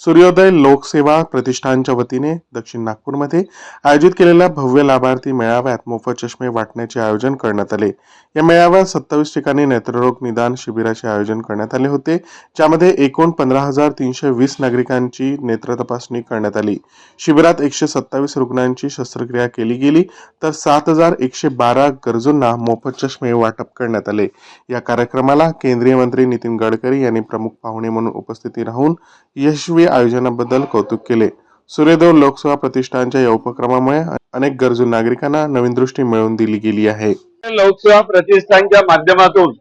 सूर्योदय लोकसेवा प्रतिष्ठानच्या वतीने दक्षिण नागपूरमध्ये आयोजित केलेल्या भव्य लाभार्थी मेळाव्यात मोफत चष्मे वाटण्याचे आयोजन करण्यात आले. या मेळाव्यात सत्तावीस ठिकाणी नेत्ररोग निदान शिबिराचे आयोजन करण्यात आले होते ज्यामध्ये एकूण पंधरा हजार तीनशे वीस नागरिकांची नेत्र तपासणी करण्यात आली. शिबिरात एकशे सत्तावीस रुग्णांची शस्त्रक्रिया केली गेली तर सात हजार एकशे बारा गरजूंना मोफत चष्मे वाटप करण्यात आले. या कार्यक्रमाला केंद्रीय मंत्री नितीन गडकरी यांनी प्रमुख पाहुणे म्हणून उपस्थिती राहून यशस्वी आयोजनाबद्दल कौतुक केले. सूर्यदेव लोकसेवा प्रतिष्ठानच्या या उपक्रमामुळे अनेक गरजू नागरिकांना नवीन दृष्टी मिळवून दिली गेली आहे. लोकसेवा प्रतिष्ठानच्या माध्यमातून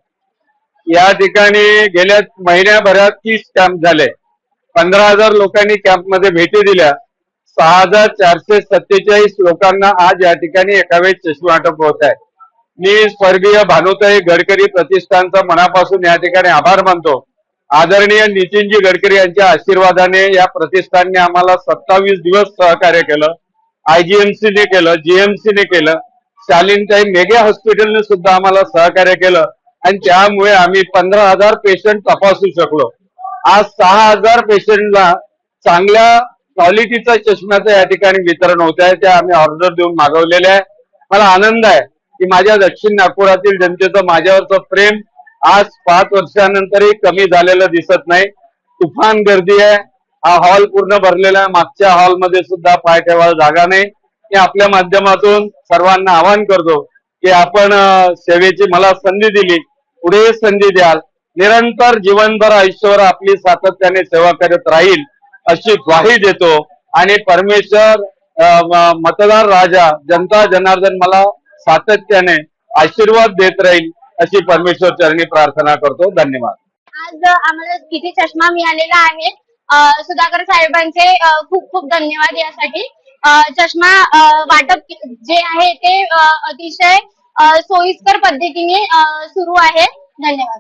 या ठिकाणी गेल्या महिन्याभरात तीस कॅम्प झाले. पंधरा हजार लोकांनी कॅम्पमध्ये भेटी दिल्या. सहा हजार चारशे सत्तेचाळीस लोकांना आज या ठिकाणी एका वेळेस चष्मा वाटप होत आहे मी स्वर्गीय भानुताई गडकरी प्रतिष्ठानचा मनापासून या ठिकाणी आभार मानतो. आदरणीय नितीनजी गडकरी यांच्या आशीर्वादाने या प्रतिष्ठानने आम्हाला सत्तावीस दिवस सहकार्य केलं. आयजीएमसीने केलं जीएमसी ने केलं. शालीनताई मेगा हॉस्पिटलने सुद्धा आम्हाला सहकार्य केलं. आणि त्यामुळे आम्ही पंधरा हजार पेशंट तपासू शकलो. आज सहा हजार पेशंटला चांगल्या क्वालिटीचा चष्म्याचं या ठिकाणी वितरण होत आहे. त्या आम्ही ऑर्डर देऊन मागवलेले आहे. मला आनंद आहे की माझ्या दक्षिण नागपुरातील जनतेचं माझ्यावरचं प्रेम आज पाच वर्षानंतरही कमी झालेलं दिसत नाही. तुफान गर्दी आहे. हा हॉल पूर्ण भरलेला आहे. मागच्या हॉलमध्ये सुद्धा पाय ठेवायला जागा नाही. मी आपल्या माध्यमातून सर्वांना आवाहन करतो की आपण सेवेची मला संधी दिली. पुढे संधी द्याल. निरंतर जीवनभर आयुष्यावर आपली सातत्याने सेवा करत राहील अशी ग्वाही देतो. आणि परमेश्वर मतदार राजा जनता जनार्दन मला सातत्याने आशीर्वाद देत राहील. अशी परमेश्वर चरणी प्रार्थना करतो. धन्यवाद. आज आम्हाला किती चष्मा मिळालेला आहे. सुधाकर साहेबांचे खूप खूप धन्यवाद यासाठी. चष्मा वाटप जे आहे ते अतिशय सोयीस्कर पद्धतीने सुरू आहे. धन्यवाद.